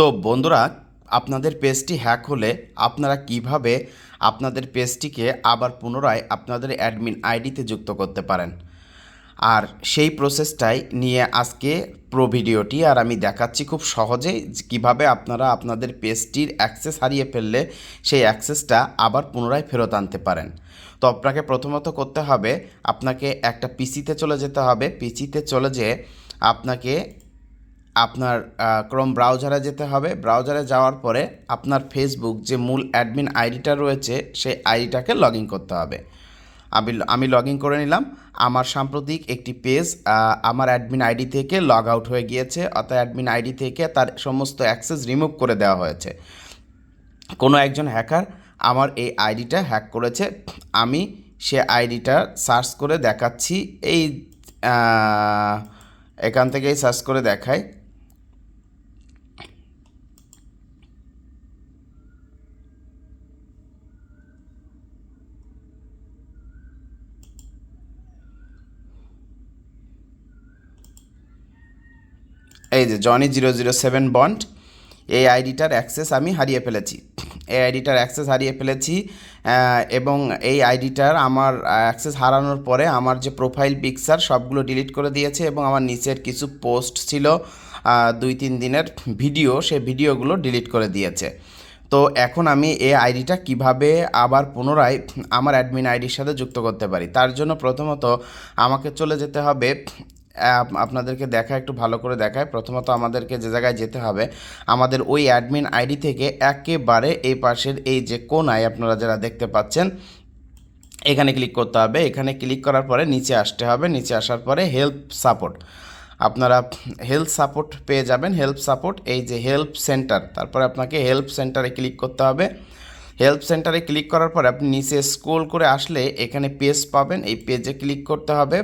তো বন্ধুরা, আপনাদের পেজটি হ্যাক হলে আপনারা কীভাবে আপনাদের পেজটিকে আবার পুনরায় আপনাদের অ্যাডমিন আইডিতে যুক্ত করতে পারেন। আর সেই প্রসেসটাই নিয়ে আজকে প্রো ভিডিওটি, আর আমি দেখাচ্ছি খুব সহজেই কীভাবে আপনারা আপনাদের পেজটির অ্যাক্সেস হারিয়ে ফেললে সেই অ্যাক্সেসটা আবার পুনরায় ফেরত আনতে পারেন। তো আপনাকে প্রথমত করতে হবে, আপনাকে একটা পিসিতে চলে যেতে হবে। পিসিতে চলে যেয়ে আপনাকে আপনার ক্রোম ব্রাউজারে যেতে হবে। ব্রাউজারে যাওয়ার পরে আপনার ফেসবুক যে মূল অ্যাডমিন আইডিটা রয়েছে, সেই আইডিটাকে লগ ইন করতে হবে। আমি আমি লগ ইন করে নিলাম। আমার সাম্প্রতিক একটি পেজ আমার অ্যাডমিন আইডি থেকে লগ আউট হয়ে গিয়েছে। অর্থাৎ অ্যাডমিন আইডি থেকে তার সমস্ত অ্যাক্সেস রিমুভ করে দেওয়া হয়েছে। কোনো একজন হ্যাকার আমার এই আইডিটা হ্যাক করেছে। আমি সে আইডিটা সার্চ করে দেখাচ্ছি। এই এখান থেকেই সার্চ করে দেখাই। এই যে Johnny zero zero seven Bond এই আইডিটার অ্যাক্সেস আমি হারিয়ে ফেলেছি। এই আইডিটার অ্যাক্সেস হারিয়ে ফেলেছি এবং এই আইডিটার আমার অ্যাক্সেস হারানোর পরে আমার যে প্রোফাইল পিকচার সবগুলো ডিলিট করে দিয়েছে এবং আমার নিচের কিছু পোস্ট ছিল দুই তিন দিনের ভিডিও সে ভিডিওগুলো ডিলিট করে দিয়েছে। তো এখন আমি এই আইডিটা কীভাবে আবার পুনরায় আমার অ্যাডমিন আইডির সাথে যুক্ত করতে পারি? তার জন্য প্রথমত আমাকে চলে যেতে হবে আপনাদেরকে দেখা, একটু ভালো করে দেখায়। প্রথমত আমাদেরকে যে জায়গায় যেতে হবে, আমাদের ওই অ্যাডমিন আইডি থেকে একেবারে এই পাশের এই যে কোনায় আপনারা যারা দেখতে পাচ্ছেন, এখানে ক্লিক করতে হবে। এখানে ক্লিক করার পরে নিচে আসতে হবে। নিচে আসার পরে হেল্প সাপোর্ট। আপনারা হেল্প সাপোর্ট পেয়ে যাবেন। হেল্প সাপোর্ট, এই যে হেল্প সেন্টার। তারপরে আপনাকে হেল্প সেন্টারে ক্লিক করতে হবে। হেল্প সেন্টারে ক্লিক করার পরে আপনি নিচে স্ক্রোল করে আসলে এখানে পেজ পাবেন। এই পেজে ক্লিক করতে হবে।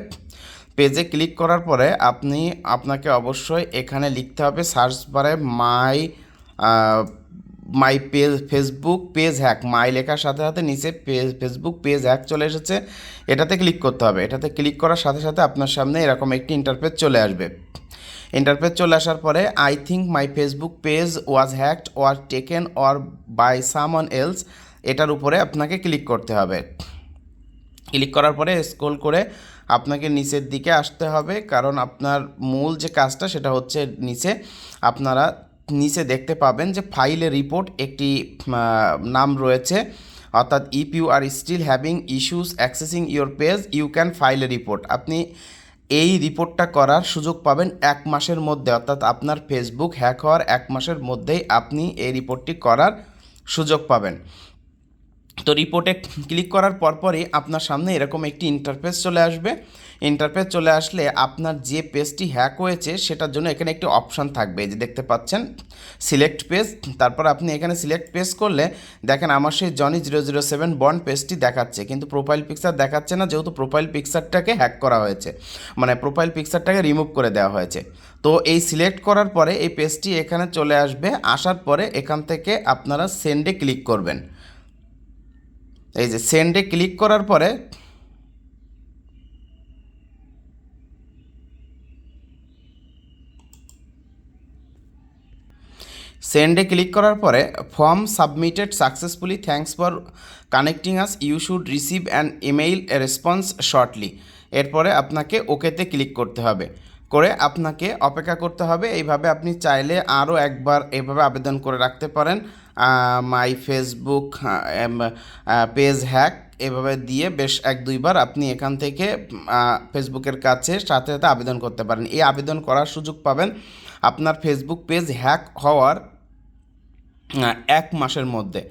পেজে ক্লিক করার পরে আপনি আপনাকে অবশ্যই এখানে লিখতে হবে সার্চ বারে my my page Facebook page hack my লেখার সাথে সাথে নিচে পেজ ফেসবুক পেজ হ্যাক চলে এসেছে। এটাতে ক্লিক করতে হবে। এটাতে ক্লিক করার সাথে সাথে আপনার সামনে এরকম একটি ইন্টারফেস চলে আসবে। ইন্টারফেস চলে আসার পরে I think my Facebook page was hacked or taken or by someone else এটার উপরে আপনাকে ক্লিক করতে হবে। ক্লিক করার পরে স্ক্রোল করে আপনাকে নিচের দিকে আসতে হবে। কারণ আপনার মূল যে কাজটা সেটা হচ্ছে নিচে আপনারা নিচে দেখতে পাবেন যে ফাইলে রিপোর্ট একটি নাম রয়েছে। অর্থাৎ if you are still having issues accessing your page you can file a report আপনি এই রিপোর্টটা করার সুযোগ পাবেন এক মাসের মধ্যে। অর্থাৎ আপনার ফেসবুক হ্যাক হওয়ার এক মাসের মধ্যেই আপনি এই রিপোর্টটি করার সুযোগ পাবেন। তো রিপোর্টে ক্লিক করার পরপরই আপনার সামনে এরকম একটি ইন্টারফেস চলে আসবে। ইন্টারফেস চলে আসলে আপনার যে পেজটি হ্যাক হয়েছে, সেটার জন্য এখানে একটি অপশান থাকবে। যে দেখতে পাচ্ছেন সিলেক্ট পেজ তারপর আপনি এখানে সিলেক্ট পেজ করলে দেখেন আমার সেই Johnny zero zero seven Bond পেজটি দেখাচ্ছে, কিন্তু প্রোফাইল পিকচার দেখাচ্ছে না, যেহেতু প্রোফাইল পিকচারটাকে হ্যাক করা হয়েছে মানে প্রোফাইল পিকচারটাকে রিমুভ করে দেওয়া হয়েছে। তো এই সিলেক্ট করার পরে এই পেজটি এখানে চলে আসবে, আসার পরে এখান থেকে আপনারা সেন্ডে ক্লিক করবেন। এই যে সেন্ডে ক্লিক করার পরে সেন্ডে ক্লিক করার পরে form submitted successfully thanks for connecting us you should receive an email response shortly এরপরে আপনাকে ওকেতে ক্লিক করতে হবে। করে আপনাকে অপেক্ষা করতে হবে। এইভাবে আপনি চাইলে আরও একবার এভাবে আবেদন করে রাখতে পারেন। মাই ফেসবুক পেজ হ্যাক এভাবে দিয়ে বেশ এক দুইবার আপনি এখান থেকে ফেসবুকের কাছে সাথে সাথে আবেদন করতে পারেন। এই আবেদন করার সুযোগ পাবেন আপনার ফেসবুক পেজ হ্যাক হওয়ার এক মাসের মধ্যে।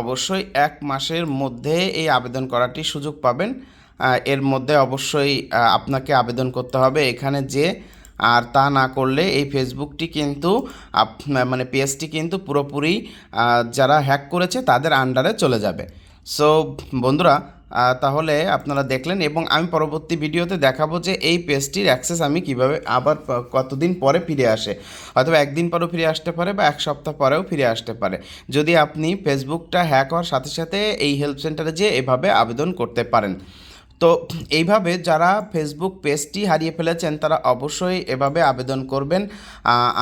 অবশ্যই এক মাসের মধ্যে এই আবেদন করাটি সুযোগ পাবেন। এর মধ্যে অবশ্যই আপনাকে আবেদন করতে হবে। এখানে যে আর তা না করলে এই ফেসবুকটি কিন্তু মানে পেজটি কিন্তু পুরোপুরি যারা হ্যাক করেছে তাদের আন্ডারে চলে যাবে। সো, বন্ধুরা তাহলে আপনারা দেখলেন এবং আমি পরবর্তী ভিডিওতে দেখাবো যে এই পেজটির অ্যাক্সেস আমি কীভাবে আবার কতদিন পরে ফিরে আসে। হয়তো একদিন পরেও ফিরে আসতে পারে বা এক সপ্তাহ পরেও ফিরে আসতে পারে। যদি আপনি ফেসবুকটা হ্যাক হওয়ার সাথে সাথে এই হেল্প সেন্টারে যেয়ে এভাবে আবেদন করতে পারেন। তো এইভাবে যারা ফেসবুক পেজটি হারিয়ে ফেলেছেন, তারা অবশ্যই এভাবে আবেদন করবেন।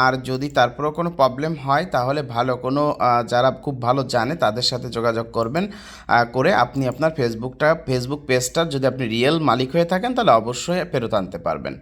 আর যদি তারপরেও কোনো প্রবলেম হয়, তাহলে ভালো কোনো যারা খুব ভালো জানে, তাদের সাথে যোগাযোগ করবেন। করে আপনি আপনার ফেসবুকটা ফেসবুক পেজটার যদি আপনি রিয়েল মালিক হয়ে থাকেন, তাহলে অবশ্যই ফেরত আনতে পারবেন।